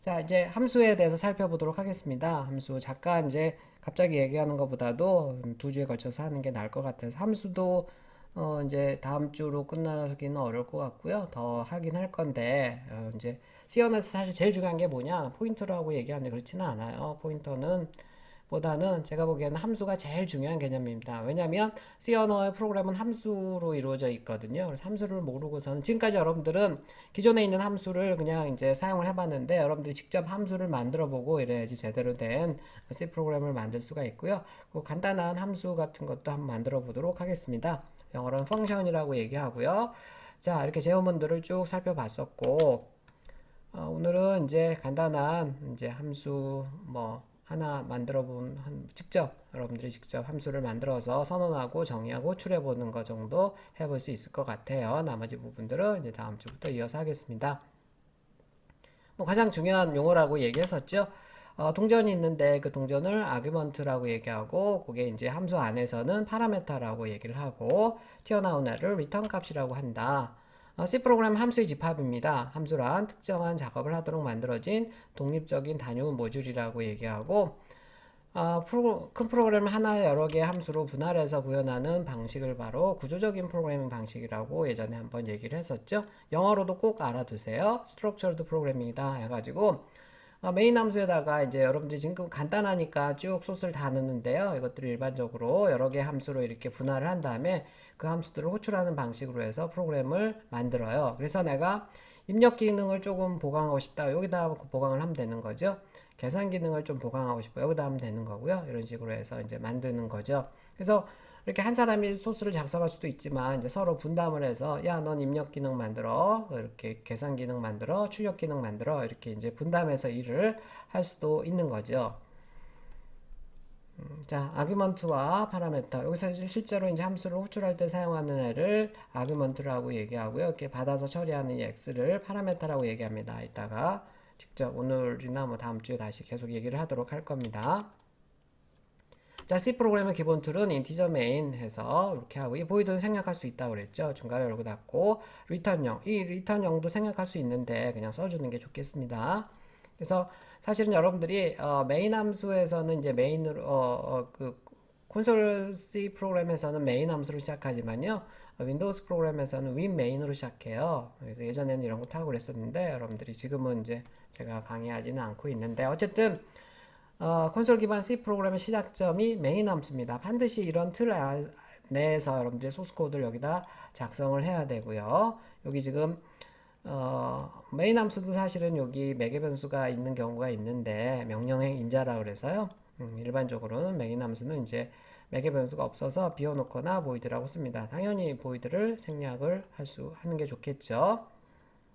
자, 이제 함수에 대해서 살펴보도록 하겠습니다. 함수 잠깐 이제 갑자기 얘기하는 것보다도 두 주에 걸쳐서 하는 게 나을 것 같아서 함수도 어 이제 다음 주로 끝나기는 어려울 것 같고요. 더 하긴 할 건데 어 이제 C언어에서 사실 제일 중요한 게 뭐냐 포인터라고 얘기하는데 그렇지는 않아요. 포인터는 보다는 제가 보기에는 함수가 제일 중요한 개념입니다. 왜냐하면 C 언어의 프로그램은 함수로 이루어져 있거든요. 그래서 함수를 모르고서는 지금까지 여러분들은 기존에 있는 함수를 그냥 이제 사용을 해봤는데 여러분들이 직접 함수를 만들어 보고 이래야지 제대로 된 C 프로그램을 만들 수가 있고요. 그 간단한 함수 같은 것도 한번 만들어 보도록 하겠습니다. 영어로는 펑션이라고 얘기하고요. 자, 이렇게 제어문들을 쭉 살펴봤었고, 어, 오늘은 이제 간단한 이제 함수 뭐 하나 만들어 본 한, 직접 여러분들이 직접 함수를 만들어서 선언하고 정의하고 추려해 보는 것 정도 해볼 수 있을 것 같아요. 나머지 부분들은 이제 다음 주부터 이어서 하겠습니다. 뭐 가장 중요한 용어라고 얘기했었죠. 어, 동전이 있는데 그 동전을 아규먼트라고 얘기하고 그게 이제 함수 안에서는 파라메타라고 얘기를 하고 튀어나온 애를 리턴 값이라고 한다. 어, C 프로그램 함수의 집합입니다. 함수란 특정한 작업을 하도록 만들어진 독립적인 단위 모듈이라고 얘기하고 어, 프로, 큰 프로그램 하나 여러 개의 함수로 분할해서 구현하는 방식을 바로 구조적인 프로그래밍 방식이라고 예전에 한번 얘기를 했었죠. 영어로도 꼭 알아두세요. Structured Programming이다 해가지고 어, 메인 함수에다가 이제 여러분들이 지금 간단하니까 쭉 소스를 다 넣는데요. 이것들을 일반적으로 여러 개 함수로 이렇게 분할을 한 다음에 그 함수들을 호출하는 방식으로 해서 프로그램을 만들어요. 그래서 내가 입력 기능을 조금 보강하고 싶다. 여기다 보강을 하면 되는 거죠. 계산 기능을 좀 보강하고 싶어. 여기다 하면 되는 거고요. 이런 식으로 해서 이제 만드는 거죠. 그래서 이렇게 한 사람이 소스를 작성할 수도 있지만 이제 서로 분담을 해서 야 넌 입력 기능 만들어 이렇게 계산 기능 만들어 출력 기능 만들어 이렇게 이제 분담해서 일을 할 수도 있는 거죠. 음, 자, 아규먼트와 파라메터. 여기서 실제로 이제 함수를 호출할 때 사용하는 애를 아규먼트라고 얘기하고요. 이렇게 받아서 처리하는 이 x를 파라메터라고 얘기합니다. 이따가 직접 오늘이나 뭐 다음 주에 다시 계속 얘기를 하도록 할 겁니다. 자, C 프로그램의 기본 툴은 인티저 메인 해서 이렇게 하고 이 보이드는 생략할 수 있다고 그랬죠. 중간에 열고 닫고 리턴형. 이 리턴형도 생략할 수 있는데 그냥 써 주는 게 좋겠습니다. 그래서 사실은 여러분들이 어, 메인 함수에서는 이제 메인으로 어, 어, 그 콘솔 C 프로그램에서는 메인 함수로 시작하지만요. 어, 윈도우스 프로그램에서는 윈 메인으로 시작해요. 그래서 예전에는 이런 거 타고 그랬었는데 여러분들이 지금은 이제 제가 강의하지는 않고 있는데 어쨌든 어, 콘솔 기반 C 프로그램의 시작점이 메인 함수입니다. 반드시 이런 틀 아- 내에서 여러분들의 소스 코드를 여기다 작성을 해야 되고요. 여기 지금 어, 메인 함수도 사실은 여기 매개 변수가 있는 경우가 있는데 명령행 인자라 그래서요. 음, 일반적으로는 메인 함수는 이제 매개 변수가 없어서 비워놓거나 보이드라고 씁니다. 당연히 보이드를 생략을 할 수 하는 게 좋겠죠.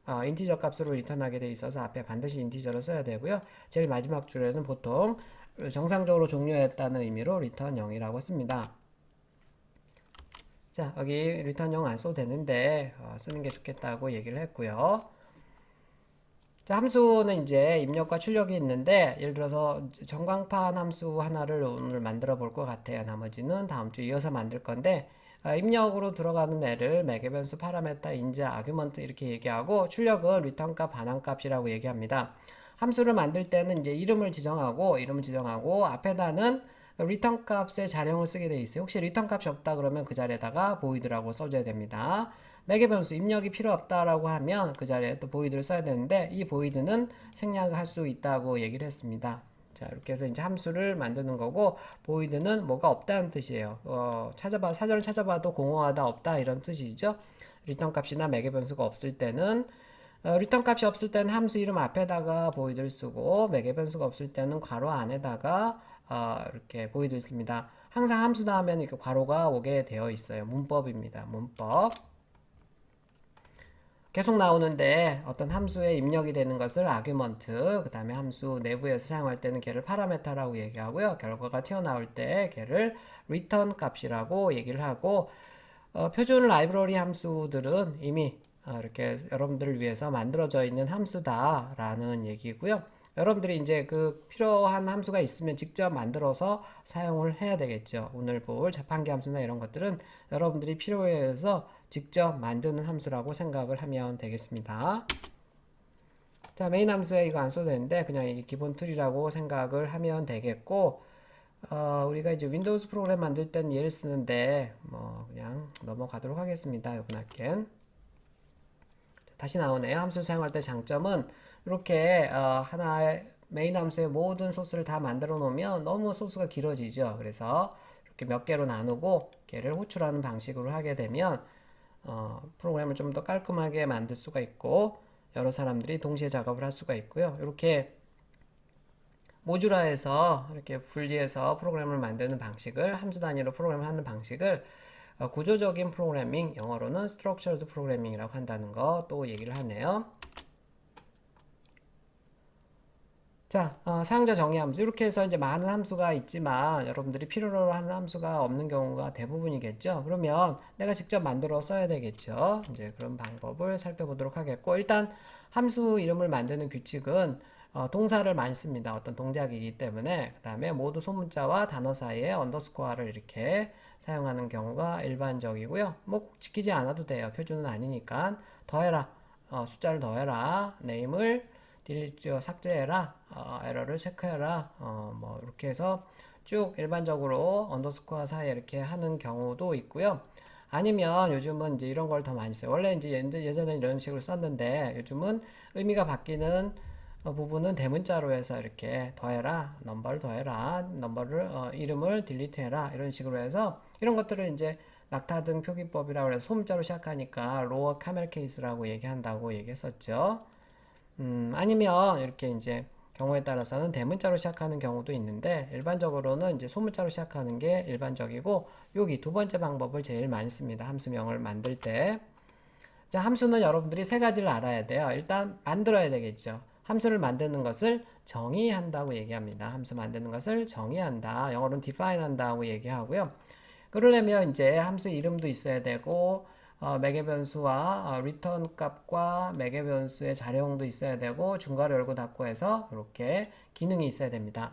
어, 인티저 값으로 리턴하게 돼 있어서 앞에 반드시 인티저를 써야 되고요. 제일 마지막 줄에는 보통 정상적으로 종료했다는 의미로 리턴 0이라고 씁니다. 자, 여기 리턴 0 안 써도 되는데 어, 쓰는 게 좋겠다고 얘기를 했고요. 자, 함수는 이제 입력과 출력이 있는데 예를 들어서 전광판 함수 하나를 오늘 만들어 볼 것 같아요. 나머지는 다음 주 이어서 만들 건데 아, 입력으로 들어가는 애를 매개 변수 파라메타 인자 아규먼트 이렇게 얘기하고 출력은 리턴값 반환값이라고 얘기합니다. 함수를 만들 때는 이제 이름을 지정하고 이름을 지정하고 앞에다는 리턴 값의 자령을 쓰게 돼 있어요. 혹시 리턴 값이 없다 그러면 그 자리에다가 보이드라고 써줘야 됩니다. 매개 변수 입력이 필요 없다라고 하면 그 자리에 또 보이드를 써야 되는데 이 보이드는 생략을 할수 있다고 얘기를 했습니다. 자 이렇게 해서 이제 함수를 만드는 거고 보이드는 뭐가 없다는 뜻이에요. 어, 찾아봐 사전을 찾아봐도 공허하다 없다 이런 뜻이죠. 리턴 값이나 매개 변수가 없을 때는 어, 리턴 값이 없을 때는 함수 이름 앞에다가 보이드를 쓰고 매개 변수가 없을 때는 괄호 안에다가 어, 이렇게 보이드 있습니다. 항상 함수 나오면 이렇게 괄호가 오게 되어 있어요. 문법입니다. 문법. 계속 나오는데 어떤 함수에 입력이 되는 것을 아규먼트, 그 다음에 함수 내부에서 사용할 때는 걔를 파라메타라고 얘기하고요. 결과가 튀어나올 때 걔를 리턴 값이라고 얘기를 하고 어, 표준 라이브러리 함수들은 이미 어, 이렇게 여러분들을 위해서 만들어져 있는 함수다라는 얘기고요. 여러분들이 이제 그 필요한 함수가 있으면 직접 만들어서 사용을 해야 되겠죠. 오늘 볼 자판기 함수나 이런 것들은 여러분들이 필요해서 직접 만드는 함수라고 생각을 하면 되겠습니다. 자, 메인 함수에 이거 안 써도 되는데 그냥 이 기본 틀이라고 생각을 하면 되겠고 어, 우리가 이제 윈도우즈 프로그램 만들 땐 얘를 쓰는데 뭐 그냥 넘어가도록 하겠습니다. 이번 학기엔 다시 나오네요. 함수 사용할 때 장점은 이렇게 어, 하나의 메인 함수의 모든 소스를 다 만들어 놓으면 너무 소스가 길어지죠. 그래서 이렇게 몇 개로 나누고 걔를 호출하는 방식으로 하게 되면 어, 프로그램을 좀 더 깔끔하게 만들 수가 있고 여러 사람들이 동시에 작업을 할 수가 있고요. 이렇게 모듈화해서 이렇게 분리해서 프로그램을 만드는 방식을 함수 단위로 프로그램을 하는 방식을 어, 구조적인 프로그래밍 영어로는 structured programming이라고 한다는 거 또 얘기를 하네요. 자, 어, 사용자 정의 함수 이렇게 해서 이제 많은 함수가 있지만 여러분들이 필요로 하는 함수가 없는 경우가 대부분이겠죠. 그러면 내가 직접 만들어 써야 되겠죠. 이제 그런 방법을 살펴보도록 하겠고 일단 함수 이름을 만드는 규칙은 어, 동사를 많이 씁니다. 어떤 동작이기 때문에 그 다음에 모두 소문자와 단어 사이에 언더스코어를 이렇게 사용하는 경우가 일반적이고요. 뭐꼭 지키지 않아도 돼요. 표준은 아니니까 더해라. 어, 숫자를 더해라. 네임을 딜리트 삭제해라. 어, 에러를 체크해라. 어, 뭐 이렇게 해서 쭉 일반적으로 언더스코어 사이에 이렇게 하는 경우도 있고요. 아니면 요즘은 이제 이런 걸 더 많이 써요. 원래 이제 예전에 이런 식으로 썼는데 요즘은 의미가 바뀌는 어, 부분은 대문자로 해서 이렇게 더해라, 넘버를 더해라, 넘버를 어, 이름을 딜리트해라 이런 식으로 해서 이런 것들을 이제 낙타 등 표기법이라고 해서 소문자로 시작하니까 로어 카멜 케이스라고 얘기한다고 얘기했었죠. 음, 아니면 이렇게 이제 경우에 따라서는 대문자로 시작하는 경우도 있는데 일반적으로는 이제 소문자로 시작하는 게 일반적이고 여기 두 번째 방법을 제일 많이 씁니다. 함수명을 만들 때. 자, 함수는 여러분들이 세 가지를 알아야 돼요. 일단 만들어야 되겠죠. 함수를 만드는 것을 정의한다고 얘기합니다. 함수 만드는 것을 정의한다. 영어로는 define 한다고 얘기하고요. 그러려면 이제 함수 이름도 있어야 되고 어, 매개 변수와 어, 리턴 값과 매개 변수의 자료형도 있어야 되고 중괄호 열고 닫고 해서 이렇게 기능이 있어야 됩니다.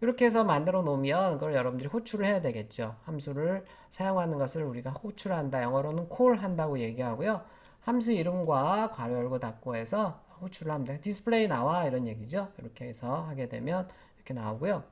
이렇게 해서 만들어 놓으면 그걸 여러분들이 호출을 해야 되겠죠. 함수를 사용하는 것을 우리가 호출한다. 영어로는 call 한다고 얘기하고요. 함수 이름과 괄호 열고 닫고 해서 호출을 하면 돼요. 디스플레이 나와 이런 얘기죠. 이렇게 해서 하게 되면 이렇게 나오고요.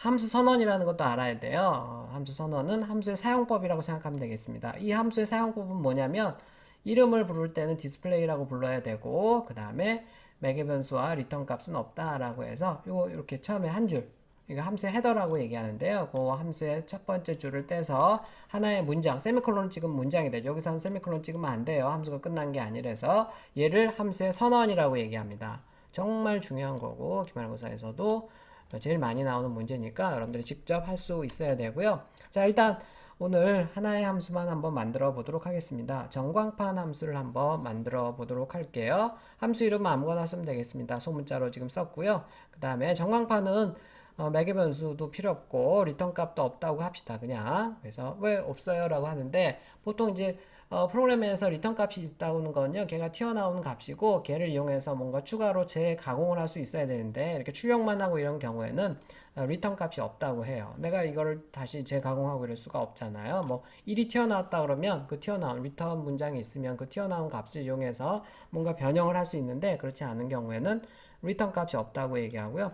함수 선언이라는 것도 알아야 돼요. 어, 함수 선언은 함수의 사용법이라고 생각하면 되겠습니다. 이 함수의 사용법은 뭐냐면 이름을 부를 때는 디스플레이라고 불러야 되고 그 다음에 매개 변수와 리턴 값은 없다라고 해서 요 이렇게 처음에 한 줄. 이거 함수의 헤더라고 얘기하는데요. 그 함수의 첫 번째 줄을 떼서 하나의 문장, 세미콜론 찍으면 문장이 되죠. 여기서는 세미콜론 찍으면 안 돼요. 함수가 끝난 게 아니라서 얘를 함수의 선언이라고 얘기합니다. 정말 중요한 거고 기말고사에서도 제일 많이 나오는 문제니까 여러분들이 직접 할 수 있어야 되고요. 자, 일단 오늘 하나의 함수만 한번 만들어 보도록 하겠습니다. 전광판 함수를 한번 만들어 보도록 할게요. 함수 이름은 아무거나 쓰면 되겠습니다. 소문자로 지금 썼고요. 그 다음에 전광판은 어, 매개 변수도 필요 없고 리턴 값도 없다고 합시다. 그냥 그래서 왜 없어요? 라고 하는데 보통 이제 어, 프로그램에서 리턴 값이 있다는 건요, 걔가 튀어나오는 값이고, 걔를 이용해서 뭔가 추가로 재가공을 할 수 있어야 되는데, 이렇게 출력만 하고 이런 경우에는 어, 리턴 값이 없다고 해요. 내가 이거를 다시 재가공하고 이럴 수가 없잖아요. 뭐, 1이 튀어나왔다 그러면 그 튀어나온 리턴 문장이 있으면 그 튀어나온 값을 이용해서 뭔가 변형을 할 수 있는데, 그렇지 않은 경우에는 리턴 값이 없다고 얘기하고요.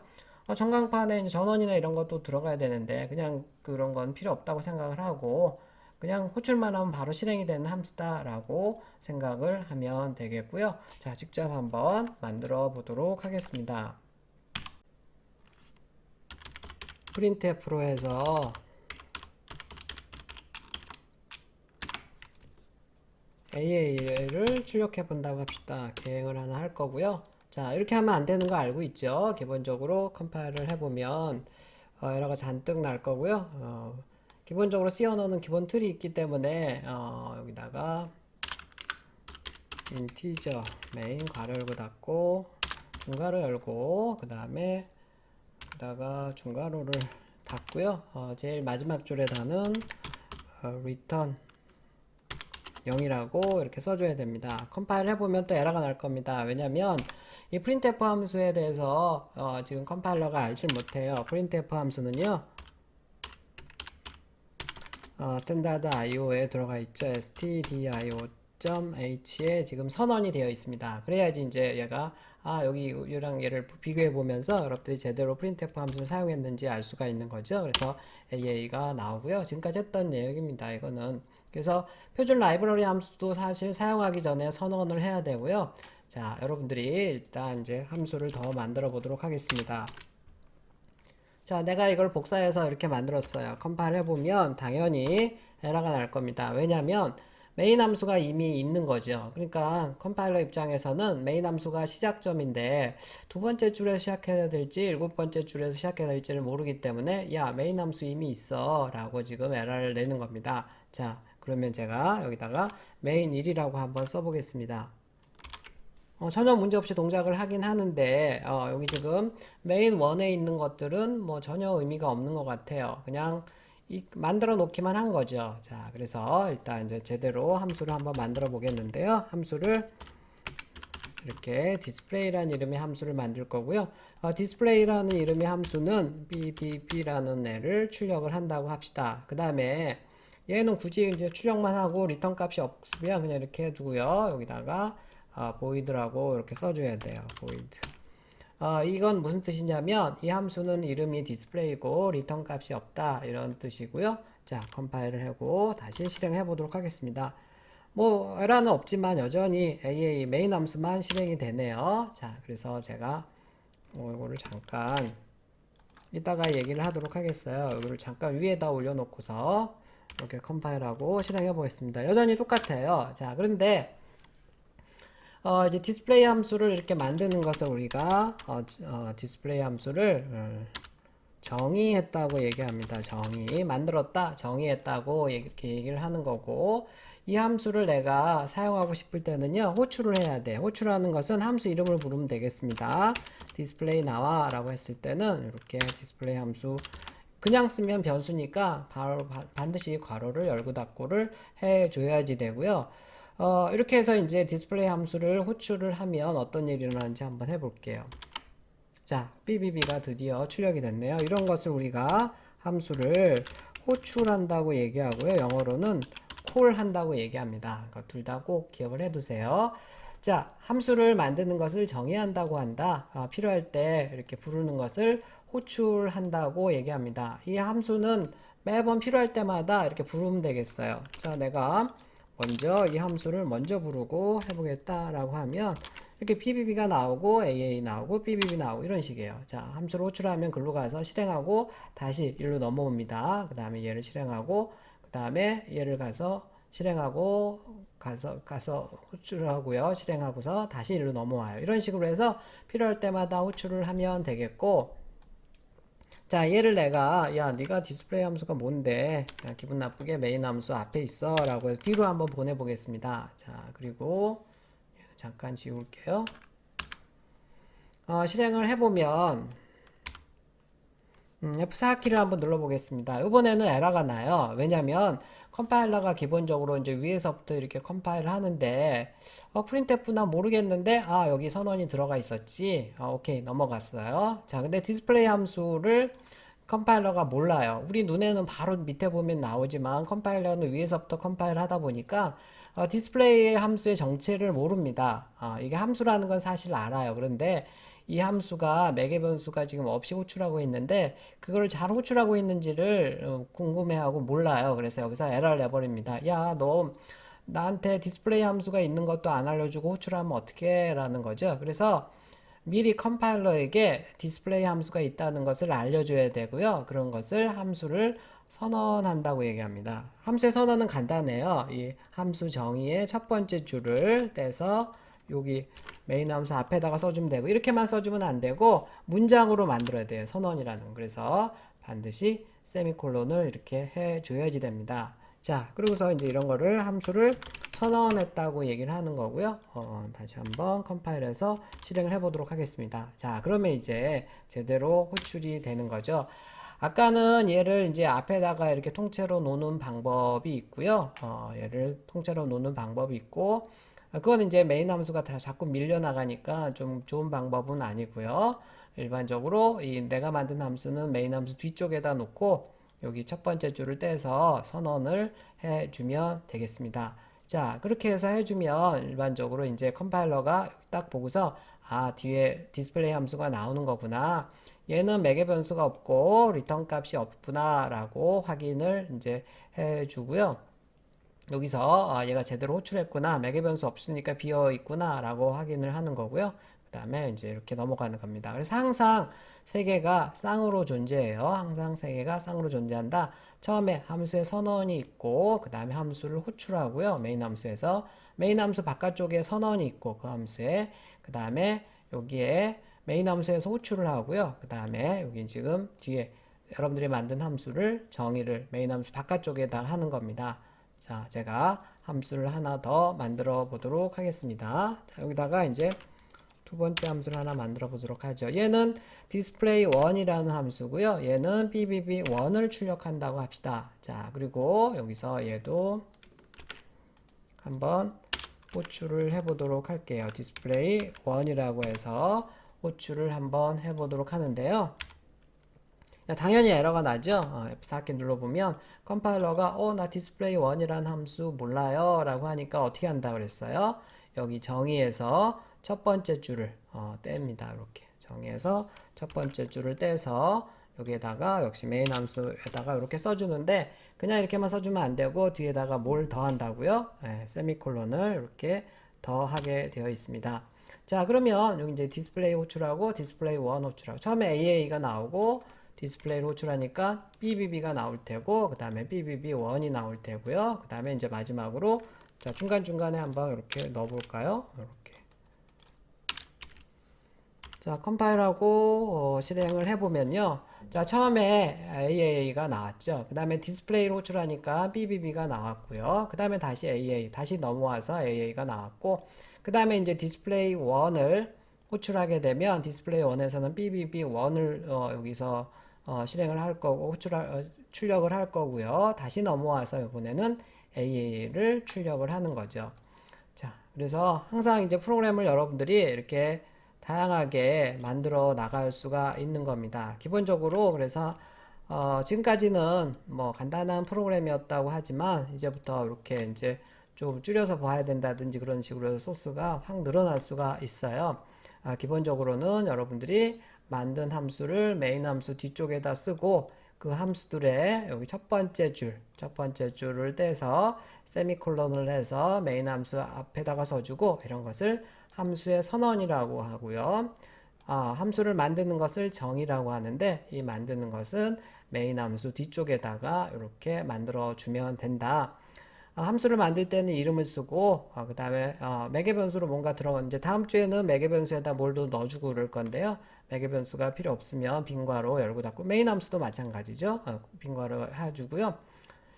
어, 전광판에 전원이나 이런 것도 들어가야 되는데, 그냥 그런 건 필요 없다고 생각을 하고, 그냥 호출만 하면 바로 실행이 되는 함수다라고 생각을 하면 되겠고요. 자, 직접 한번 만들어 보도록 하겠습니다. 프린트F로 해서 AA를 출력해 본다고 합시다. 계획을 하나 할 거고요. 자, 이렇게 하면 안 되는 거 알고 있죠? 기본적으로 컴파일을 해보면 어, 에러가 잔뜩 날 거고요. 어, 기본적으로 C 언어는 기본 틀이 있기 때문에 어, 여기다가 인티저 메인 괄호 열고 닫고 중괄호 열고 그 다음에 여기다가 중괄호를 닫고요. 어, 제일 마지막 줄에 다는 어, return 0이라고 이렇게 써줘야 됩니다. 컴파일 해보면 또 에러가 날 겁니다. 왜냐면 이 printf 함수에 대해서 어, 지금 컴파일러가 알질 못해요. printf 함수는요. 어, 스탠다드 IO에 들어가 있죠. stdio.h에 지금 선언이 되어 있습니다. 그래야지 이제 얘가 아 여기 이랑 얘를 비교해 보면서 여러분들이 제대로 printf 함수를 사용했는지 알 수가 있는 거죠. 그래서 AA가 나오고요. 지금까지 했던 내용입니다. 이거는 그래서 표준 라이브러리 함수도 사실 사용하기 전에 선언을 해야 되고요. 자, 여러분들이 일단 이제 함수를 더 만들어 보도록 하겠습니다. 자, 내가 이걸 복사해서 이렇게 만들었어요. 컴파일 해보면 당연히 에러가 날 겁니다. 왜냐하면 메인 함수가 이미 있는 거죠. 그러니까 컴파일러 입장에서는 메인 함수가 시작점인데 두 번째 줄에서 시작해야 될지 일곱 번째 줄에서 시작해야 될지를 모르기 때문에 야 메인 함수 이미 있어 라고 지금 에러를 내는 겁니다. 자 그러면 제가 여기다가 메인 1이라고 한번 써보겠습니다. 어, 전혀 문제없이 동작을 하긴 하는데 어, 여기 지금 메인 1에 있는 것들은 뭐 전혀 의미가 없는 것 같아요. 그냥 이, 만들어 놓기만 한 거죠. 자, 그래서 일단 이제 제대로 함수를 한번 만들어 보겠는데요. 함수를 이렇게 디스플레이라는 이름의 함수를 만들 거고요. 어, 디스플레이라는 이름의 함수는 bb라는 애를 출력을 한다고 합시다. 그 다음에 얘는 굳이 이제 출력만 하고 리턴 값이 없으면 그냥 이렇게 해두고요. 여기다가 어, void라고 이렇게 써줘야 돼요. void. 어, 이건 무슨 뜻이냐면 이 함수는 이름이 디스플레이고 리턴 값이 없다 이런 뜻이고요. 자, 컴파일을 하고 다시 실행해 보도록 하겠습니다. 뭐 에러는 없지만 여전히 AA 메인 함수만 실행이 되네요. 자, 그래서 제가 어, 이거를 잠깐 이따가 얘기를 하도록 하겠어요. 이거를 잠깐 위에다 올려놓고서 이렇게 컴파일하고 실행해 보겠습니다. 여전히 똑같아요. 자, 그런데 어, 이제 디스플레이 함수를 이렇게 만드는 것을 우리가 어, 어, 디스플레이 함수를 음, 정의했다고 얘기합니다. 정의 만들었다, 정의했다고 이렇게 얘기를 하는 거고 이 함수를 내가 사용하고 싶을 때는요 호출을 해야 돼. 호출하는 것은 함수 이름을 부르면 되겠습니다. 디스플레이 나와라고 했을 때는 이렇게 디스플레이 함수 그냥 쓰면 변수니까 바로 바, 반드시 괄호를 열고 닫고를 해줘야지 되고요. 어, 이렇게 해서 이제 디스플레이 함수를 호출을 하면 어떤 일이 일어나는지 한번 해볼게요. 자, BBB가 드디어 출력이 됐네요. 이런 것을 우리가 함수를 호출한다고 얘기하고요. 영어로는 콜 한다고 얘기합니다. 그러니까 둘다 꼭 기억을 해두세요. 자, 함수를 만드는 것을 정의한다고 한다. 아, 필요할 때 이렇게 부르는 것을 호출한다고 얘기합니다. 이 함수는 매번 필요할 때마다 이렇게 부르면 되겠어요. 자, 내가 먼저 이 함수를 먼저 부르고 해보겠다라고 하면 이렇게 BBB가 나오고 AA 나오고 BBB 나오고 이런 식이에요. 자, 함수를 호출하면 글로 가서 실행하고 다시 일로 넘어옵니다. 그 다음에 얘를 실행하고 그 다음에 얘를 가서 실행하고 가서 가서 호출을 하고요. 실행하고서 다시 일로 넘어와요. 이런 식으로 해서 필요할 때마다 호출을 하면 되겠고 자 얘를 내가 야 네가 디스플레이 함수가 뭔데? 야, 기분 나쁘게 메인 함수 앞에 있어. 라고 해서 뒤로 한번 보내보겠습니다. 자 그리고 잠깐 지울게요. 어, 실행을 해보면 음, F4키를 한번 눌러보겠습니다. 이번에는 에러가 나요. 왜냐면 컴파일러가 기본적으로 이제 위에서부터 이렇게 컴파일을 하는데 어, 프린트F나 모르겠는데 아 여기 선언이 들어가 있었지? 어, 오케이 넘어갔어요. 자 근데 디스플레이 함수를 컴파일러가 몰라요. 우리 눈에는 바로 밑에 보면 나오지만 컴파일러는 위에서부터 컴파일 하다 보니까 어, 디스플레이 함수의 정체를 모릅니다. 어, 이게 함수라는 건 사실 알아요. 그런데 이 함수가 매개 변수가 지금 없이 호출하고 있는데 그걸 잘 호출하고 있는지를 어, 궁금해하고 몰라요. 그래서 여기서 에러를 내버립니다. 야, 너 나한테 디스플레이 함수가 있는 것도 안 알려주고 호출하면 어떻게 라는 거죠. 그래서 미리 컴파일러에게 디스플레이 함수가 있다는 것을 알려줘야 되고요. 그런 것을 함수를 선언한다고 얘기합니다. 함수의 선언은 간단해요. 이 함수 정의의 첫 번째 줄을 떼서 여기 메인 함수 앞에다가 써주면 되고 이렇게만 써주면 안 되고 문장으로 만들어야 돼요 선언이라는. 그래서 반드시 세미콜론을 이렇게 해줘야지 됩니다. 자 그리고서 이제 이런 거를 함수를 선언했다고 얘기를 하는 거고요. 어, 다시 한번 컴파일해서 실행을 해 보도록 하겠습니다. 자 그러면 이제 제대로 호출이 되는 거죠. 아까는 얘를 이제 앞에다가 이렇게 통째로 놓는 방법이 있고요. 어, 얘를 통째로 놓는 방법이 있고 그건 이제 메인 함수가 다 자꾸 밀려나가니까 좀 좋은 방법은 아니고요. 일반적으로 이 내가 만든 함수는 메인 함수 뒤쪽에다 놓고 여기 첫 번째 줄을 떼서 선언을 해주면 되겠습니다. 자, 그렇게 해서 해주면 일반적으로 이제 컴파일러가 딱 보고서 아, 뒤에 디스플레이 함수가 나오는 거구나. 얘는 매개 변수가 없고 리턴 값이 없구나 라고 확인을 이제 해주고요. 여기서 아, 얘가 제대로 호출했구나. 매개 변수 없으니까 비어 있구나 라고 확인을 하는 거고요. 그 다음에 이제 이렇게 넘어가는 겁니다. 그래서 항상 세 개가 쌍으로 존재해요. 항상 세 개가 쌍으로 존재한다. 처음에 함수의 선언이 있고 그 다음에 함수를 호출하고요. 메인 함수에서 메인 함수 바깥쪽에 선언이 있고 그 함수에 그 다음에 여기에 메인 함수에서 호출을 하고요. 그 다음에 여기 지금 뒤에 여러분들이 만든 함수를 정의를 메인 함수 바깥쪽에다 하는 겁니다. 자, 제가 함수를 하나 더 만들어 보도록 하겠습니다. 자, 여기다가 이제 두 번째 함수를 하나 만들어 보도록 하죠. 얘는 display1이라는 함수고요. 얘는 bbb1을 출력한다고 합시다. 자, 그리고 여기서 얘도 한번 호출을 해보도록 할게요. display1이라고 해서 호출을 한번 해보도록 하는데요. 당연히 에러가 나죠. 어, F4 키 눌러보면 컴파일러가 어, 나 display 1이라는 함수 몰라요 라고 하니까 어떻게 한다 그랬어요? 여기 정의에서 첫 번째 줄을 어, 뗍니다. 이렇게 정의에서 첫 번째 줄을 떼서 여기에다가 역시 메인 함수에다가 이렇게 써주는데 그냥 이렇게만 써주면 안 되고 뒤에다가 뭘 더한다고요? 네, 세미콜론을 이렇게 더하게 되어 있습니다. 자 그러면 여기 이제 디스플레이 호출하고 디스플레이 1 호출하고 처음에 AA가 나오고 디스플레이를 호출하니까 BBB가 나올 테고 그 다음에 BBB1이 나올 테고요. 그 다음에 이제 마지막으로 자 중간중간에 한번 이렇게 넣어볼까요? 이렇게 자 컴파일하고 어, 실행을 해보면요. 자 처음에 AA가 나왔죠. 그 다음에 디스플레이를 호출하니까 BBB가 나왔고요. 그 다음에 다시 AA 다시 넘어와서 AA가 나왔고 그 다음에 이제 디스플레이 1을 호출하게 되면 디스플레이 1에서는 BBB1을 어, 여기서 어, 실행을 할 거고 호출할, 어, 출력을 할 거고요. 다시 넘어와서 이번에는 AA를 출력을 하는 거죠. 자, 그래서 항상 이제 프로그램을 여러분들이 이렇게 다양하게 만들어 나갈 수가 있는 겁니다. 기본적으로 그래서 어, 지금까지는 뭐 간단한 프로그램이었다고 하지만 이제부터 이렇게 이제 좀 줄여서 봐야 된다든지 그런 식으로 소스가 확 늘어날 수가 있어요. 아, 기본적으로는 여러분들이 만든 함수를 메인 함수 뒤쪽에다 쓰고 그 함수들의 여기 첫 번째 줄, 첫 번째 줄을 떼서 세미콜론을 해서 메인 함수 앞에다가 써주고 이런 것을 함수의 선언이라고 하고요. 아, 함수를 만드는 것을 정의라고 하는데 이 만드는 것은 메인 함수 뒤쪽에다가 이렇게 만들어 주면 된다. 아, 함수를 만들 때는 이름을 쓰고 아, 그 다음에 어, 매개 변수로 뭔가 들어가 이제 다음 주에는 매개 변수에다 뭘더 넣어주고 그럴 건데요. 매개 변수가 필요 없으면 빈 괄호 열고 닫고 메인 함수도 마찬가지죠. 어, 빈 괄호 해주고요.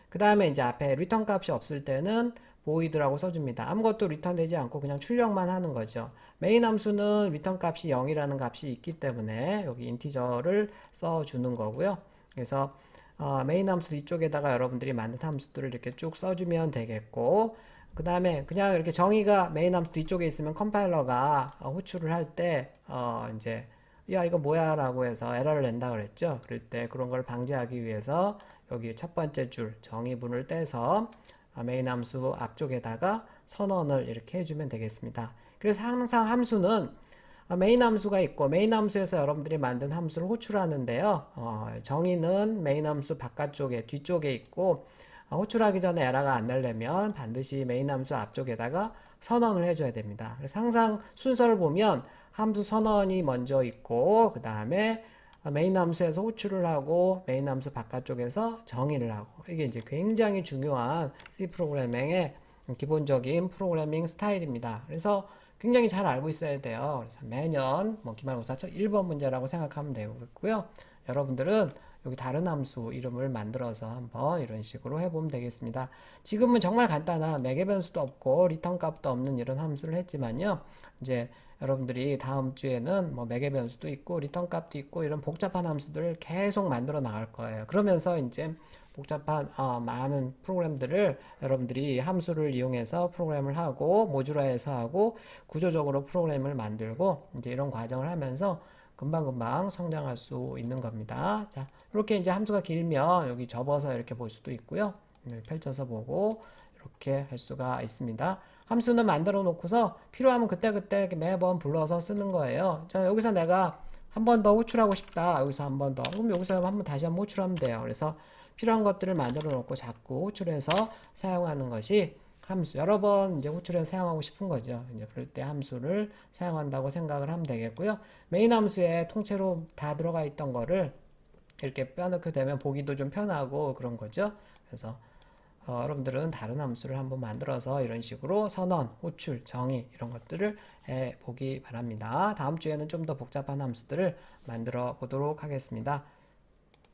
그 다음에 이제 앞에 리턴 값이 없을 때는 보이드라고 써줍니다. 아무것도 리턴 되지 않고 그냥 출력만 하는 거죠. 메인 함수는 리턴 값이 0이라는 값이 있기 때문에 여기 인티저를 써주는 거고요. 그래서 어, 메인 함수 뒤쪽에다가 여러분들이 만든 함수들을 이렇게 쭉 써주면 되겠고 그 다음에 그냥 이렇게 정의가 메인 함수 뒤쪽에 있으면 컴파일러가 어, 호출을 할때 어, 이제 야 이거 뭐야 라고 해서 에러를 낸다 그랬죠? 그럴 때 그런 걸 방지하기 위해서 여기 첫 번째 줄 정의문을 떼서 아, 메인 함수 앞쪽에다가 선언을 이렇게 해주면 되겠습니다. 그래서 항상 함수는 아, 메인 함수가 있고 메인 함수에서 여러분들이 만든 함수를 호출하는데요. 어, 정의는 메인 함수 바깥쪽에 뒤쪽에 있고 어, 호출하기 전에 에러가 안 날려면 반드시 메인 함수 앞쪽에다가 선언을 해줘야 됩니다. 그래서 항상 순서를 보면 함수 선언이 먼저 있고 그 다음에 메인 함수에서 호출을 하고 메인 함수 바깥쪽에서 정의를 하고 이게 이제 굉장히 중요한 C 프로그래밍의 기본적인 프로그래밍 스타일입니다. 그래서 굉장히 잘 알고 있어야 돼요. 그래서 매년 뭐 기말고사 첫 1번 문제라고 생각하면 되고요. 여러분들은 여기 다른 함수 이름을 만들어서 한번 이런 식으로 해보면 되겠습니다. 지금은 정말 간단한 매개 변수도 없고 리턴 값도 없는 이런 함수를 했지만요. 이제 여러분들이 다음 주에는 뭐 매개 변수도 있고 리턴 값도 있고 이런 복잡한 함수들을 계속 만들어 나갈 거예요. 그러면서 이제 복잡한 어, 많은 프로그램들을 여러분들이 함수를 이용해서 프로그램을 하고 모듈화해서 하고 구조적으로 프로그램을 만들고 이제 이런 과정을 하면서 금방금방 성장할 수 있는 겁니다. 자, 이렇게 이제 함수가 길면 여기 접어서 이렇게 볼 수도 있고요. 펼쳐서 보고 이렇게 할 수가 있습니다. 함수는 만들어 놓고서 필요하면 그때그때 이렇게 매번 불러서 쓰는 거예요. 자, 여기서 내가 한 번 더 호출하고 싶다. 여기서 한 번 더. 그럼 여기서 한 번 다시 한 번 호출하면 돼요. 그래서 필요한 것들을 만들어 놓고 자꾸 호출해서 사용하는 것이 함수. 여러 번 이제 호출해서 사용하고 싶은 거죠. 이제 그럴 때 함수를 사용한다고 생각을 하면 되겠고요. 메인 함수에 통째로 다 들어가 있던 거를 이렇게 빼놓게 되면 보기도 좀 편하고 그런 거죠. 그래서 어, 여러분들은 다른 함수를 한번 만들어서 이런 식으로 선언, 호출, 정의 이런 것들을 해 보기 바랍니다. 다음 주에는 좀 더 복잡한 함수들을 만들어 보도록 하겠습니다.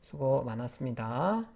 수고 많았습니다.